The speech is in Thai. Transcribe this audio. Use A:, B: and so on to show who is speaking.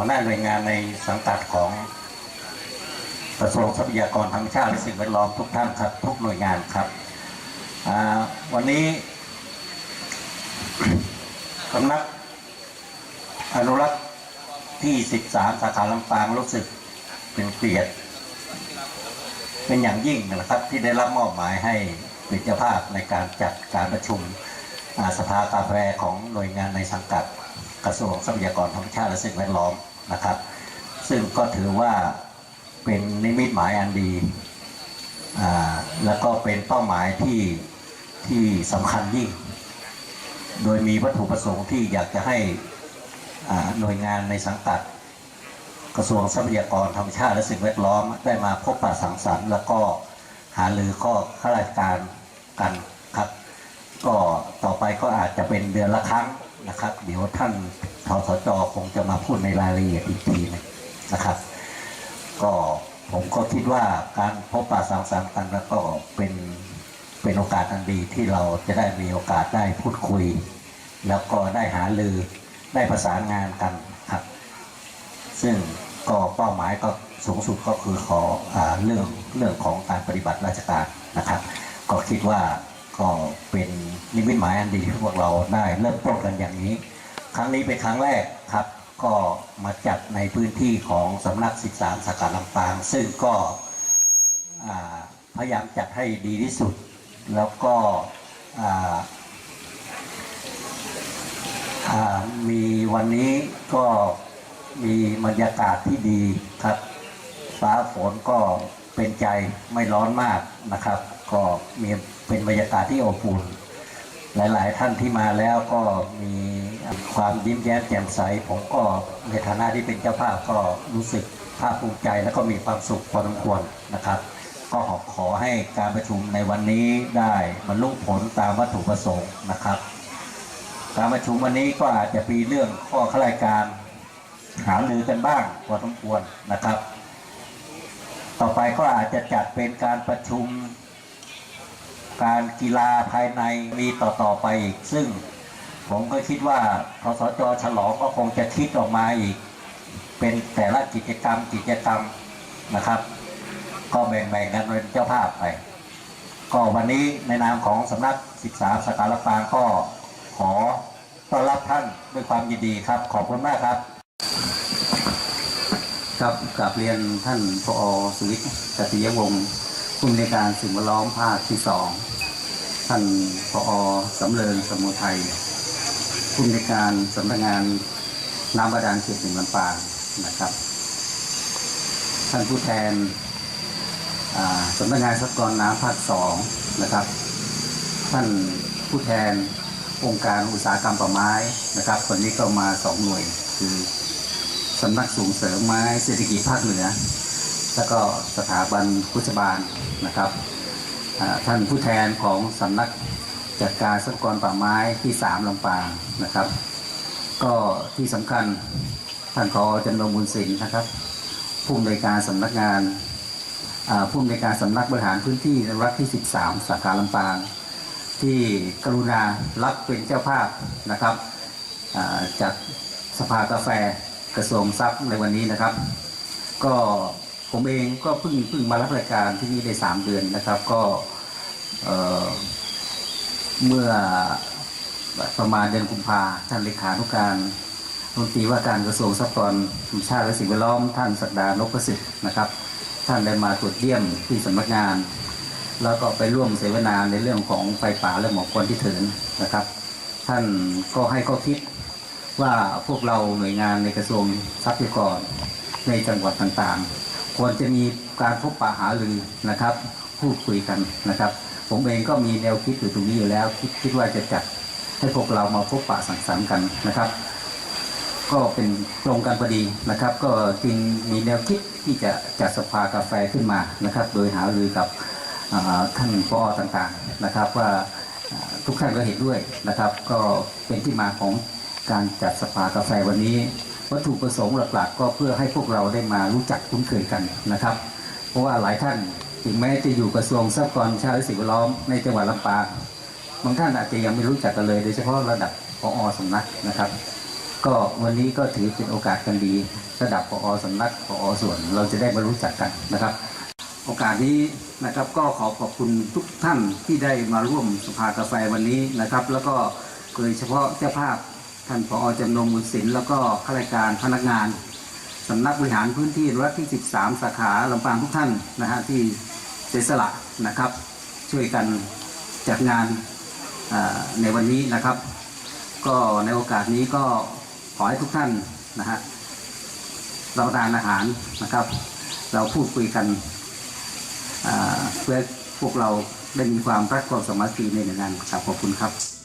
A: หัวหน้าหน่วยงานในสังกัดของกระทรวงทรัพยากรธรรมชาติและสิ่งแวดล้อมทุกท่านครับทุกหน่วยงานครับวันนี้สำนักอนุรักษ์ที่ 13 สาขาลำปางรู้สึกเป็นเกียรติเป็นอย่างยิ่งนะครับที่ได้รับมอบหมายให้เป็นเจ้าภาพในการจัดการประชุมสภากาแฟของหน่วยงานในสังกัดกระทรวงทรัพยากรธรรมชาติและสิ่งแวดล้อม นะครับ ซึ่งก็ถือว่าเป็นนิมิตหมายอันดี แล้วก็เป็นเป้าหมายที่ที่สำคัญยิ่ง โดยมีวัตถุประสงค์ที่อยากจะให้หน่วยงานในสังกัด กระทรวงทรัพยากรธรรมชาติและสิ่งแวดล้อมได้มาพบปะสังสรรค์ แล้วก็หารือข้อข้าราชการกันครับ ก็ต่อไปก็อาจจะเป็นเดือนละครั้ง นะครับ เดี๋ยวท่านทสจคงจะมาพูดในรายละเอียดอีกทีนึงนะครับ ก็ผมก็คิดว่าการพบปะสังสรรค์กันแล้วก็เป็นเป็นโอกาสอันดีที่เราจะได้มีโอกาสได้พูดคุย แล้วก็ได้หารือได้ประสานงานกันครับ ซึ่งก็เป้าหมายก็สูงสุดก็คือขออเรื่องเรื่องของการปฏิบัติราชการนะครับ ก็คิดว่า ก็เป็นนิมิตหมายอันดีที่พวกเราได้เริ่มต้นกันอย่างนี้ ครั้งนี้เป็นครั้งแรกครับ ก็มาจัดในพื้นที่ของสำนักศึกษาสาขาลำปาง ซึ่งก็พยายามจัดให้ดีที่สุด แล้วก็มีวันนี้ก็มีบรรยากาศที่ดีครับ ฟ้าฝนก็เป็นใจไม่ร้อนมากนะครับ ก็มี เป็นบรรยากาศที่อบอุ่นหลาย ๆ ท่านที่มาแล้วก็มีความยิ้มแย้มแจ่มใส ผมก็ในฐานะที่เป็นเจ้าภาพก็รู้สึกภาคภูมิใจแล้วก็มีความสุขพอสมควรนะครับ ก็ขอขอให้การประชุมในวันนี้ได้บรรลุผลตามวัตถุประสงค์นะครับ การประชุมวันนี้ก็อาจจะมีเรื่องข้อข้ารายการหารือกันบ้างพอสมควรนะครับ ต่อไปก็อาจจะจัดเป็นการประชุม การกีฬาภายในมีต่อๆไปอีก ซึ่งผมก็คิดว่าทสจฉลองก็คงจะคิดออกมาอีก เป็นแต่ละกิจกรรมกิจกรรมนะครับ ก็แบ่งๆกันเป็นเจ้าภาพไป ก็วันนี้ในนามของสำนักศึกษาสกาลปางก็ขอต้อนรับท่านด้วยความยินดีครับ ขอบคุณมากครับ
B: ครับกราบเรียนท่านพอสุวิทย์กติยวงศ์ ผู้อำนการสิ่งแวดล้อมภาคที่สองท่านพอสำเริงสมุทัยผู้อำนการสำนักงานน้ำบาดาลเขตหนึ่งลำปางนะครับ ท่านผู้แทนสำนักงานทรัพยากรน้ำภาคสองนะครับ ท่านผู้แทนองค์การอุตสาหกรรมป่าไม้นะครับคนนี้ก็มาสองหน่วยคือสำนักส่งเสริมไม้เศรษฐกิจภาคเหนือ แล้วก็สถาบันพุทธบาล นะครับท่านผู้แทนของสำนักจัดการทรัพยากรป่าไม้ที่สามลำปางนะครับ ก็ที่สำคัญท่านพอจันทร์บุญสินนะครับ ผู้อำนวยการสำนักงานผู้อำนวยการสำนักบริหารพื้นที่รักที่ 13 สาขาลำปาง ที่กรุณารับเป็นเจ้าภาพนะครับอ่าจัดสภากาแฟกระทรวงทรัพย์ในวันนี้นะครับ ก็ ผมเองก็เพิ่งเพิ่งมารับรายการที่นี่ได้สามเดือนนะครับ ก็เเมื่อประมาณเดือนกุมภาท่านเลขานุการรัฐมนตรีว่าการกระทรวงทรัพยากรธรรมชาติและสิ่งแวดล้อมท่านสักดานพประสิทธิ์นะครับ ท่านได้มาตรวจเยี่ยมที่สำนักงาน แล้วก็ไปร่วมเสวนาในเรื่องของไฟป่าและหมอกควันที่ถึงนะครับ ท่านก็ให้ข้อคิดว่าพวกเราหน่วยงานในกระทรวงทรัพยากรในจังหวัดต่างๆ ควรจะมีการพบปะหารือนะครับพูดคุยกันนะครับ ผมเองก็มีแนวคิดอยู่ตรงนี้อยู่แล้วคิดคิดว่าจะจัดให้พวกเรามาพบปะสังสรรค์กันนะครับ ก็เป็นตรงกันพอดีนะครับ ก็จึงมีแนวคิดที่จะจัดสภากาแฟขึ้นมานะครับ โดยหารือกับท่านปอต่างๆนะครับ ว่าอ่าทุกท่านก็เห็นด้วยนะครับ ก็เป็นที่มาของการจัดสภากาแฟวันนี้ วัตถุประสงค์หลักๆ ก็เพื่อให้พวกเราได้มารู้จักคุ้นเคยกันนะครับ เพราะว่าหลายท่านถึงแม้จะอยู่กระทรวงทรัพยากรชาติและสิ่งแวดล้อมในจังหวัดลำปางบางท่านอาจจะยังไม่รู้จักกันเลย โดยเฉพาะระดับปอสำนักนะครับ ก็วันนี้ก็ถือเป็นโอกาสกันดี ระดับพอสำนักพอส่วนเราจะได้มารู้จักกันนะครับ โอกาสนี้นะครับก็ขอขอบคุณทุกท่านที่ได้มาร่วมสภากาแฟวันนี้นะครับ แล้วก็โดยเฉพาะเจ้าภาพ ท่านผอจำนงบุญศิลป์แล้วก็ข้าราชการพนักงานสำนักบริหารพื้นที่รัฐที่ 13 สาขาลำปางทุกท่านนะฮะที่เสียสละนะครับ ช่วยกันจัดงานในวันนี้นะครับ ก็ในโอกาสนี้ก็ขอให้ทุกท่านนะฮะรับประทานอาหารนะครับ เราพูดคุยกันเพื่อพวกเราได้มีความรักความสามัคคีในหนึ่งงานครับขอบคุณครับ